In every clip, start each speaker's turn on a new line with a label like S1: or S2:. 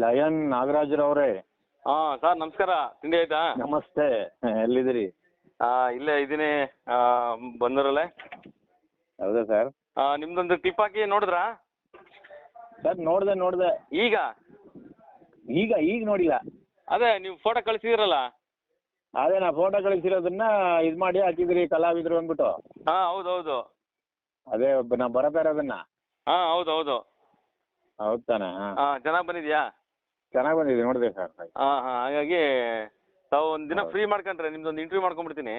S1: Lion ನಾಗರಾಜ್ರವ್ರೆ.
S2: ಹಾ sir ನಮಸ್ಕಾರ. ತಿಂಡಿ ಆಯ್ತಾ?
S1: ನಮಸ್ತೆ. ಎಲ್ಲಿದ್ದೀರಿ?
S2: ಆ, ಇಲ್ಲೇ ಇದೀನಿ ಬಂದರಲ್ಲೇ.
S1: ಹೌದಾ ಸರ್?
S2: ಆ, ನಿಮ್ದೊಂದು ಕ್ಲಿಪ್ ಹಾಕಿ ನೋಡಿದ್ರಾ?
S1: ಸರ್ ನೋಡ್ದೆ ನೋಡ್ದೆ.
S2: ಈಗ?
S1: ಈಗ ಈಗ ನೋಡಿಲ್ಲ.
S2: ಅದೇ ನೀವು ಫೋಟೋ ಕಳಿಸಿದ್ರಲ್ಲ?
S1: ಅದೇ ನಾ ಫೋಟೋ ಕಳಿಸಿರೋದನ್ನ ಇದ್ ಮಾಡಿ ಹಾಕಿದ್ರಿ ಕಲಾವಿದ್ರು ಅಂದ್ಬಿಟ್ಟು.
S2: ಹಾ ಹೌದೌದು ಹೌದು.
S1: ಅದೇ ಒಬ್ಬ ನಾ ಬರತಾ ಇರೋದನ್ನ.
S2: ಹಾ ಹೌದೌದು ಹೌದು.
S1: ಹೌದ್ ತಾನೆ ಹಾ.
S2: ಹಾ ಚೆನ್ನಾಗ್ ಬಂದಿದ್ಯಾ?
S1: ಚೆನ್ನಾಗಿ ಬಂದಿದೆ ನೋಡಿದೆ ಸರ್.
S2: ಹಾ ಹಾ ಹಾಗಾಗಿ ತಾವು ಒಂದು ದಿನ. ಫ್ರೀ ಮಾಡ್ಕೊಂಡ್ರೆ ನಿಮ್ದೊಂದು ಇಂಟರ್ವ್ಯೂ ಮಾಡ್ಕೊಂಡ್ಬಿಡ್ತೀನಿ.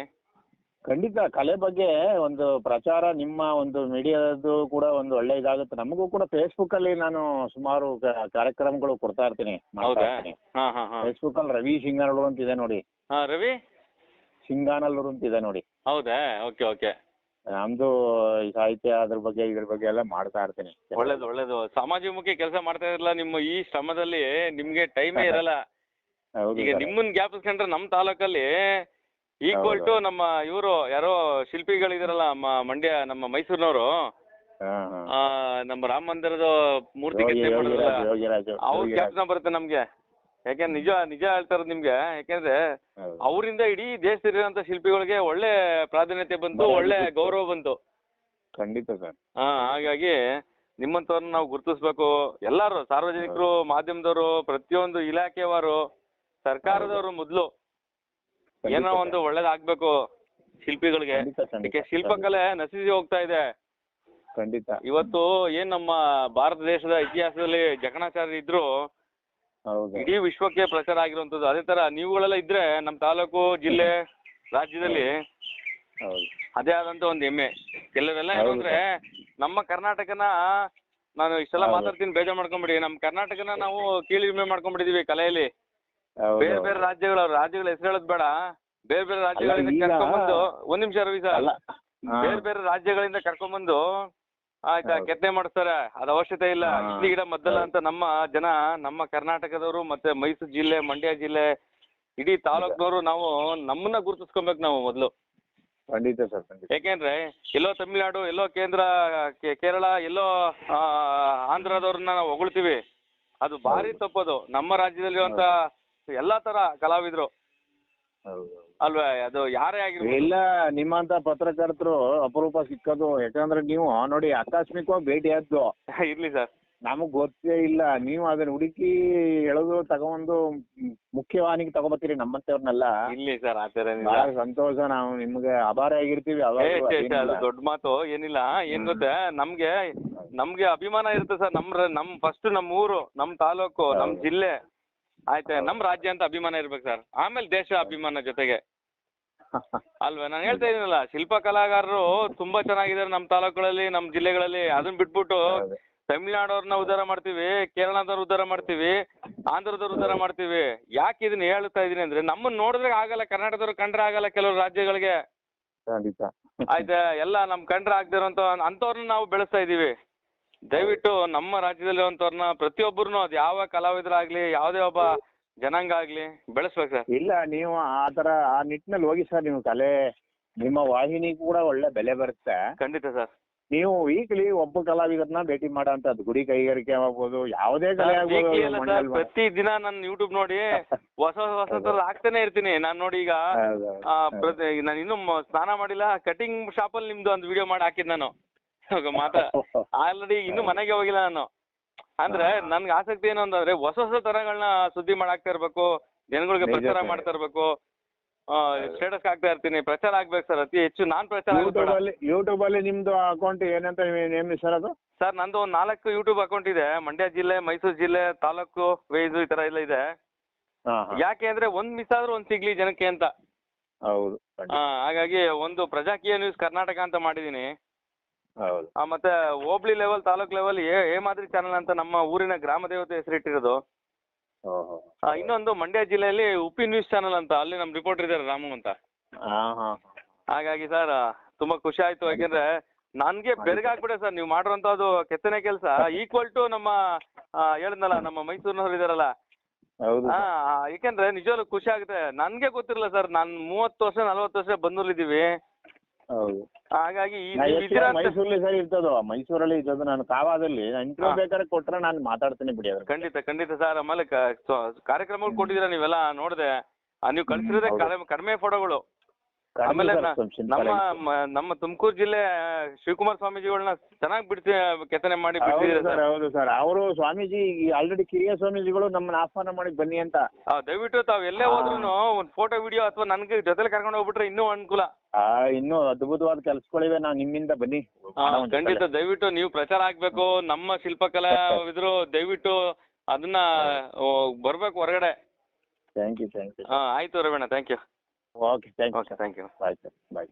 S1: ಖಂಡಿತ ಕಲೆ ಬಗ್ಗೆ ಒಂದು ಪ್ರಚಾರ ನಿಮ್ಮ ಒಂದು ಮೀಡಿಯಾದ್ದು ಕೂಡ ಒಂದು ಒಳ್ಳೆ ಇದಾಗುತ್ತೆ. ನಮಗೂ ಕೂಡ ಫೇಸ್ಬುಕ್ ಅಲ್ಲಿ ನಾನು ಸುಮಾರು ಕ- ಕಾರ್ಯಕ್ರಮಗಳು ಕೊಡ್ತಾ ಇರ್ತೀನಿ ಮಾಡ್ತಾ
S2: ಹೌದಾ?
S1: ಇರ್ತೀನಿ.
S2: ಹಾ ಹಾ ಹಾ.
S1: ಫೇಸ್ಬುಕ್ ಅಲ್ಲಿ ರವಿ ಸಿಂಗಾನಲ್ಲೂರು ಅಂತ ಇದೆ ನೋಡಿ.
S2: ಹಾ ರವಿ?
S1: ಸಿಂಗಾನಲ್ಲೂರು ಅಂತ ಇದೆ ನೋಡಿ.
S2: ಹೌದಾ? Okay okay.
S1: ನಮ್ದು ಈ ಸಾಹಿತ್ಯ ಅದ್ರ ಬಗ್ಗೆ ಇದ್ರ ಬಗ್ಗೆ ಎಲ್ಲ ಮಾಡ್ತಾ ಇರ್ತೀನಿ.
S2: ಒಳ್ಳೇದು ಒಳ್ಳೇದು. ಸಮಾಜಮುಖಿ ಕೆಲಸ ಮಾಡ್ತಾ ಇರಲ್ಲ ನಿಮ್ಮ ಈ ಶ್ರಮದಲ್ಲಿ ನಿಮ್ಗೆ ಟೈಮೇ ಇರಲ್ಲ.
S1: ಹೌದು
S2: ಈಗ
S1: ಸರ್.
S2: ನಿಮ್ಮನ್ನ ಜ್ಞಾಪಿಸ್ಕೊಂಡ್ರೆ ನಮ್ಮ ತಾಲೂಕಲ್ಲಿ ಈಕ್ವಲ್ ಟು ನಮ್ಮ ಇವರು ಯಾರೋ ಶಿಲ್ಪಿಗಳಿದಾರಲ್ಲ ನಮ್ಮ ಮಂಡ್ಯ ನಮ್ಮ ಮೈಸೂರಿನವರು.
S1: ಹಾ, ಹಾ.
S2: ನಮ್ಮ ರಾಮ ಮಂದಿರದ ಮೂರ್ತಿ
S1: ಯೋಗಿ-
S2: ಕೆತ್ತನೆ ಮಾಡಿದ್ರಲ್ಲ
S1: ಯೋಗಿರಾಜ್, ಯೋಗಿರಾಜ್,
S2: ಅವ್ರ
S1: ಯೋಗಿರಾಜ್.
S2: ಬರುತ್ತೆ ನಮ್ಗೆ. ಯಾಕೆಂದ್ರೆ ನಿಜ ನಿಜ ಹೇಳ್ತಾ ಇರೋದು ನಿಮ್ಗೆ ಯಾಕೆಂದ್ರೆ. ಅವರಿಂದ ಇಡೀ ದೇಶದಲ್ಲಿರುವಂತ ಶಿಲ್ಪಿಗಳಿಗೆ ಒಳ್ಳೆ ಪ್ರಾಧಾನ್ಯತೆ ಬಂತು ಒಳ್ಳೆ ಗೌರವ ಬಂತು.
S1: ಖಂಡಿತ ಸರ್.
S2: ಹಾ ಹಾಗಾಗಿ ನಿಮ್ಮಂತವ್ರನ್ನ ನಾವು ಗುರುತಿಸ್ಬೇಕು. ಎಲ್ಲಾರು ಸಾರ್ವಜನಿಕರು ಮಾಧ್ಯಮದವರು ಪ್ರತಿಯೊಂದು ಇಲಾಖೆಯವರು ಸರ್ಕಾರದವರು ಮೊದಲು ಏನೋ ಒಂದು ಒಳ್ಳೇದಾಗ್ಬೇಕು ಶಿಲ್ಪಿಗಳಿಗೆ. ಅದಕ್ಕೆ ಶಿಲ್ಪಕಲೆ ನಶಿಸಿ ಹೋಗ್ತಾ ಇದೆ.
S1: ಖಂಡಿತ.
S2: ಇವತ್ತು ಏನ್ ನಮ್ಮ ಭಾರತ ದೇಶದ ಇತಿಹಾಸದಲ್ಲಿ ಜಕಣಾಚಾರ್ಯ ಇದ್ರು ಇಡೀ ವಿಶ್ವಕ್ಕೆ ಪ್ರಚಾರ ಆಗಿರುವಂತದ್ದು ಅದೇ ತರ ನೀವುಗಳೆಲ್ಲ ಇದ್ರೆ ನಮ್ಮ ತಾಲೂಕು ಜಿಲ್ಲೆ ರಾಜ್ಯದಲ್ಲಿ
S1: ಹೌದು.
S2: ಅದೇ ಆದಂತ ಒಂದು ಹೆಮ್ಮೆ. ಕೆಲವೆಲ್ಲ ಏನು ಅಂದ್ರೆ ನಮ್ಮ ಕರ್ನಾಟಕನ ನಾನು ಇಷ್ಟೆಲ್ಲ. ಮಾತಾಡ್ತೀನಿ ಬೇಜಾರ್ ಮಾಡ್ಕೊಂಬಿಡಿ. ನಮ್ಮ ಕರ್ನಾಟಕನ ನಾವು ಕೀಳಿಮೆ ಮಾಡ್ಕೊಂಡ್ಬಿಟ್ಟಿದೀವಿ ಕಲೆಯಲ್ಲಿ. ಬೇರೆ ಬೇರೆ ರಾಜ್ಯಗಳ ರಾಜ್ಯಗಳ ಹೆಸರು ಹೇಳೋದ್ ಬೇಡ. ಬೇರೆ ಬೇರೆ ರಾಜ್ಯಗಳಿಂದ ಕರ್ಕೊಂಡ್ಬಂದು ಒಂದ್ ನಿಮಿಷ ರವಿ ಸರ್. ಬೇರೆ ಬೇರೆ ರಾಜ್ಯಗಳಿಂದ ಕರ್ಕೊಂಡ್ಬಂದು ಆಯ್ತಾ. ಕೆತ್ತನೆ ಮಾಡಿಸ್ತಾರೆ ಅದ್ ಅವಶ್ಯಕತೆ ಇಲ್ಲ. ಇಡ್ಲಿ ಗಿಡ ಮದ್ದಲ್ಲ ಅಂತ ನಮ್ಮ ಜನ ನಮ್ಮ ಕರ್ನಾಟಕದವರು ಮತ್ತೆ ಮೈಸೂರು ಜಿಲ್ಲೆ ಮಂಡ್ಯ ಜಿಲ್ಲೆ ಇಡೀ ತಾಲೂಕ್ನವರು ನಾವು ನಮ್ಮನ್ನ ಗುರುತಿಸ್ಕೊಬೇಕು ನಾವು ಮೊದಲು.
S1: ಖಂಡಿತ ಸರ್ ಖಂಡಿತ.
S2: ಯಾಕೆಂದ್ರೆ ಎಲ್ಲೋ ತಮಿಳ್ನಾಡು ಎಲ್ಲೋ ಕೇಂದ್ರ ಕೇ- ಕೇರಳ ಎಲ್ಲೋ ಆ, ಆಂಧ್ರದವ್ರನ್ನ ನಾವು ಹೊಗಳ್ತೀವಿ. ಅದು ಭಾರಿ ತಪ್ಪದು. ನಮ್ಮ ರಾಜ್ಯದಲ್ಲಿರುವಂತ ಎಲ್ಲಾ ತರ ಕಲಾವಿದ್ರು.
S1: ಹೌದು.
S2: ಅಲ್ವೇ ಅದು ಯಾರೇ ಆಗಿರ್ಬೋದು.
S1: ಇಲ್ಲ ನಿಮ್ಮಂತ ಪತ್ರಕರ್ತರು ಅಪರೂಪ ಸಿಕ್ಕೋದು. ಯಾಕಂದ್ರೆ ನೀವು ನೋಡಿ ಆಕಸ್ಮಿಕವಾಗಿ ಭೇಟಿ ಆದ್ದು.
S2: ಇರ್ಲಿ ಸರ್.
S1: ನಮಗ್ ಗೊತ್ತೇ ಇಲ್ಲ. ನೀವು ಅದನ್ನ ಹುಡುಕಿ ಎಳೆದು ತಗೊಂಡು ಮುಖ್ಯವಾಹಿನಿಗೆ ತಗೋಬತ್ತೀರಿ ನಮ್ಮಂತವ್ರನ್ನೆಲ್ಲ
S2: ಇಲ್ಲಿ ಸರ್ ಆತರ
S1: ಬಹಳ ಸಂತೋಷ. ನಾವು ನಿಮ್ಗೆ ಆಭಾರ ಆಗಿರ್ತೀವಿ.
S2: ಅದು ದೊಡ್ಡ ಮಾತು ಏನಿಲ್ಲ. ಏನ್. ಗೊತ್ತೆ? ನಮ್ಗೆ ನಮ್ಗೆ ಅಭಿಮಾನ ಇರುತ್ತೆ ಸರ್. ನಮ್ ನಮ್ ಫಸ್ಟ್ ನಮ್ ಊರು ನಮ್ ತಾಲೂಕು ನಮ್ ಜಿಲ್ಲೆ. ಆಯ್ತಾ. ನಮ್ ರಾಜ್ಯ ಅಂತ ಅಭಿಮಾನ ಇರ್ಬೇಕು ಸರ್. ಆಮೇಲೆ ದೇಶ ಅಭಿಮಾನ ಜೊತೆಗೆ. ಅಲ್ವಾ? ನಾನು ಹೇಳ್ತಾ ಇದೀನಲ್ಲ ಶಿಲ್ಪ ಕಲಾಕಾರರು ತುಂಬಾ ಚೆನ್ನಾಗಿದ್ದಾರೆ ನಮ್ಮ ತಾಲೂಕುಗಳಲ್ಲಿ ನಮ್ಮ ಜಿಲ್ಲೆಗಳಲ್ಲಿ. ಅದನ್ನ ಬಿಟ್ಬಿಟ್ಟು. ತಮಿಳ್ನಾಡವ್ರನ್ನ ಉದ್ಧಾರ ಮಾಡ್ತೀವಿ ಕೇರಳದವ್ರ ಉದ್ಧಾರ ಮಾಡ್ತೀವಿ ಆಂಧ್ರದವ್ರ ಉದ್ಧಾರ ಮಾಡ್ತೀವಿ. ಯಾಕೆ ಇದನ್ನ ಹೇಳ್ತಾ ಇದೀನಿ ಅಂದ್ರೆ ನಮ್ಮನ್ನ ನೋಡಿದ್ರೆ ಆಗಲ್ಲ ಕರ್ನಾಟಕದವ್ರು ಕಂಡ್ರೆ ಆಗಲ್ಲ ಕೆಲವು ರಾಜ್ಯಗಳಿಗೆ.
S1: ಖಂಡಿತ.
S2: ಆಯ್ತಾ? ಎಲ್ಲ ನಮ್ ಕಂಡ್ರೆ ಆಗ್ದಿರೋ ಅಂತವ್ರನ್ನ ನಾವು ಬೆಳೆಸ್ತಾ ಇದೀವಿ ದಯವಿಟ್ಟು ನಮ್ಮ ರಾಜ್ಯದಲ್ಲಿರುವಂಥವ್ರನ್ನ ಪ್ರತಿಯೊಬ್ಬರನ್ನು ಅದ್ ಯಾವ ಕಲಾವಿದರಾಗ್ಲಿ ಯಾವುದೇ ಒಬ್ಬ ಜನಾಂಗ ಆಗ್ಲಿ ಬೆಳೆಸ್ಬೇಕು ಸರ್.
S1: ಇಲ್ಲ ನೀವು ಆ ತರ ಆ ನಿಟ್ಟಿನಲ್ಲಿ ಹೋಗಿ ಸರ್ ನೀವು ಕಲೆ ನಿಮ್ಮ ವಾಹಿನಿ ಕೂಡ ಒಳ್ಳೆ ಬೆಲೆ ಬರುತ್ತೆ.
S2: ಖಂಡಿತ ಸರ್.
S1: ನೀವು ವೀಕ್ಲಿ ಒಬ್ಬ ಕಲಾವಿದರನ್ನ ಭೇಟಿ ಮಾಡೋಂಥದ್ದು ಗುಡಿ ಕೈಗಾರಿಕೆ ಆಗ್ಬೋದು ಯಾವುದೇ ಕಲೆ ಆಗ್ಬೋದು
S2: weekly ಅಲ್ಲ ಪ್ರತಿ ದಿನ ನಾನು ಯೂಟ್ಯೂಬ್ ನೋಡಿ ಹೊಸ ಹೊಸ ಥರ ಹಾಕ್ತಾನೆ ಇರ್ತೀನಿ. ನಾನು ನೋಡಿ ಈಗ. ಆ, ಪ್ರತಿ ನಾನು ಇನ್ನೂ ಮ- ಸ್ನಾನ ಮಾಡಿಲ್ಲ ಕಟಿಂಗ್ ಶಾಪ್ ಅಲ್ಲಿ ನಿಮ್ದು ಒಂದು ವಿಡಿಯೋ ಮಾಡಿ ಹಾಕಿದ್ ನಾನು. ಇವಾಗ ಮಾತಾ ಆಲ್ರೆಡಿ ಇನ್ನು ಮನೆಗೆ ಹೋಗಿಲ್ಲ ನಾನು. ಅಂದ್ರೆ ನನ್ಗೆ ಆಸಕ್ತಿ ಏನು ಅಂತಂದ್ರೆ ಹೊಸ ಹೊಸ ತರಗಳನ್ನ ಸುದ್ದಿ ಮಾಡಾಕ್ತಾ ಇರ್ಬೇಕು ಜನಗಳಿಗೆ
S1: ನಿಜ
S2: ಪ್ರಚಾರ
S1: ಮಾಡ್ತಾ
S2: ಮಾಡ್ತಾ ಇರ್ಬೇಕು ಸ್ಟೇಟಸ್ ಹಾಕ್ತಾ ಇರ್ತೀನಿ. ಪ್ರಚಾರ ಆಗ್ಬೇಕು ಸರ್ ಅತಿ ಹೆಚ್ಚು. ನಾನ್ ಪ್ರಚಾರ
S1: ಯೂಟ್ಯೂಬ್ ಅಲ್ಲಿ ಯೂಟ್ಯೂಬ್ ಅಲ್ಲಿ ನಿಮ್ದು ಅಕೌಂಟ್ ಏನಂತ ನೇಮ್ ಸರ್ ಅದು?
S2: ಸರ್ ನಂದು ಒಂದ್ ನಾಲ್ಕು ಯೂಟ್ಯೂಬ್ ಅಕೌಂಟ್ ಇದೆ. ಮಂಡ್ಯ ಜಿಲ್ಲೆ ಮೈಸೂರು ಜಿಲ್ಲೆ ತಾಲೂಕು ವೈಸು ಈ ತರ ಎಲ್ಲ ಇದೆ.
S1: ಹಾ ಹಾ.
S2: ಯಾಕೆ ಅಂದ್ರೆ ಒಂದ್ ಮಿಸ್ ಆದ್ರೂ ಒಂದ್ ಸಿಗ್ಲಿ ಜನಕ್ಕೆ ಅಂತ.
S1: ಹೌದು
S2: ಆ, ಹಾಗಾಗಿ ಒಂದು ಪ್ರಜಾಕೀಯ ನ್ಯೂಸ್ ಕರ್ನಾಟಕ ಅಂತ ಮಾಡಿದೀನಿ.
S1: ಹೌದು.
S2: ಆ, ಮತ್ತೆ ಹೋಬ್ಳಿ ಲೆವೆಲ್ ತಾಲೂಕ್ ಲೆವೆಲ್ ಏ ಏ ಮಾದರಿ ಚಾನೆಲ್ ಅಂತ ನಮ್ಮ ಊರಿನ ಗ್ರಾಮ ದೇವತೆ ಹೆಸರಿಟ್ಟಿರೋದು ಆ, ಇನ್ನೊಂದು ಮಂಡ್ಯ ಜಿಲ್ಲೆಯಲ್ಲಿ ಉಪ್ಪಿ ನ್ಯೂಸ್ ಚಾನಲ್ ಅಂತ ಅಲ್ಲಿ ನಮ್ಮ ರಿಪೋರ್ಟರ್ ಇದ್ದಾರೆ ರಾಮು ಅಂತ.
S1: ಹಾ ಹಾ.
S2: ಹಾಗಾಗಿ ಸರ್ ತುಂಬಾ ಖುಷಿ ಆಯ್ತು. ಯಾಕೆಂದ್ರೆ ನನ್ಗೆ ಬೆರಗಾಗ್ಬಿಡ ಸರ್ ನೀವು ಅದು ಕೆತ್ತನೆ ಕೆಲಸ. ಈಕ್ವಲ್ ಟು ನಮ್ಮ ಆ, ಹೇಳಿದ್ನಲ್ಲ ನಮ್ಮ ಮೈಸೂರಿನವ್ರು ಇದಾರಲ್ಲ.
S1: ಹೌದು
S2: ಹಾ ಯಾಕೆಂದ್ರೆ ನಿಜವಾಗ್ಲೂ ಖುಷಿ ಆಗುತ್ತೆ. ನನ್ಗೆ ಗೊತ್ತಿರಲ್ಲ ಸರ್ ನಾನು ಮೂವತ್ತು ವರ್ಷ ನಲ್ವತ್ತು ವರ್ಷ ಬಂದೂರಿದ್ದೀವಿ
S1: ಹೌದು.
S2: ಹಾಗಾಗಿ ಈ
S1: ನಾ
S2: ಅಂತ
S1: ಮೈಸೂರಲ್ಲಿ ಸರ್ ಇರ್ತದೋ? ಮೈಸೂರಲ್ಲಿ ಇರ್ತದೋ ನಾನು ಕಾವಾದಲ್ಲಿ ಇಂಟ್ರೋ
S2: ಹಾ.
S1: ಬೇಕಾದ್ರೆ ಕೊಟ್ರೆ ನಾನು ಮಾತಾಡ್ತೀನಿ ಬಿಡಿ ಅದ್ರ
S2: ಖಂಡಿತ ಖಂಡಿತ ಸರ್. ಆಮೇಲೆ ಕಾರ್ಯಕ್ರಮಗಳು ಕೊಟ್ಟಿದ್ದೀರಾ ನೀವೆಲ್ಲ? ನೋಡಿದೆ. ನೀವು ಕಳ್ಸಿರೋದೇ
S1: ಹೌದು.
S2: ಕಡಿಮೆ ಫೋಟೋಗಳು ಆಮೇಲೆ ನ- ನಮ್ಮ. ನಮ್ಮ ತುಮಕೂರು ಜಿಲ್ಲೆ ಶಿವಕುಮಾರ್ ಸ್ವಾಮೀಜಿಗಳನ್ನ ಚೆನ್ನಾಗಿ ಬಿಡ್ತಿ ಕೆತ್ತನೆ ಮಾಡಿ
S1: ಹೌದು
S2: ಬಿಡ್ತಿದ್ದಾರೆ
S1: ಸರ್
S2: ಸರ್?
S1: ಹೌದು ಸರ್. ಅವರು ಸ್ವಾಮೀಜಿ ಆಲ್ರೆಡಿ ಕಿರಿಯ ಸ್ವಾಮೀಜಿಗಳು ನಮ್ಮನ್ನ ಆಹ್ವಾನ ಮಾಡಿ ಬನ್ನಿ ಅಂತ.
S2: ಆ, ದಯವಿಟ್ಟು ತಾವ್ ಎಲ್ಲೇ
S1: ಹಾ.
S2: ಹೋದ್ರು ಒಂದ್ ಫೋಟೋ ವಿಡಿಯೋ ಅಥವಾ ನನ್ಗೆ ಜೊತೆಲಿ ಕರ್ಕೊಂಡು ಹೋಗ್ಬಿಟ್ರೆ ಇನ್ನೂ ಅನುಕೂಲ.
S1: ಆ ಇನ್ನೂ ಅದ್ಭುತವಾದ ಕೆಲ್ಸಗಳಿವೆ. ನಾವು ನಿಮ್ಮಿಂದ ಬನ್ನಿ.
S2: ಆ, ಖಂಡಿತ ದಯವಿಟ್ಟು ನೀವು ಪ್ರಚಾರ ಆಗ್ಬೇಕು. ನಮ್ಮ ಶಿಲ್ಪಕಲಾ ಇದ್ರು ದಯವಿಟ್ಟು ಅದನ್ನ ಬರ್ಬೇಕು ಹೊರಗಡೆ.
S1: ಥ್ಯಾಂಕ್ ಯು ಥ್ಯಾಂಕ್ ಯು
S2: ಹಾ ಆಯ್ತು Raveena. Thank you
S1: okay thank you
S2: okay thank you
S1: bye sir bye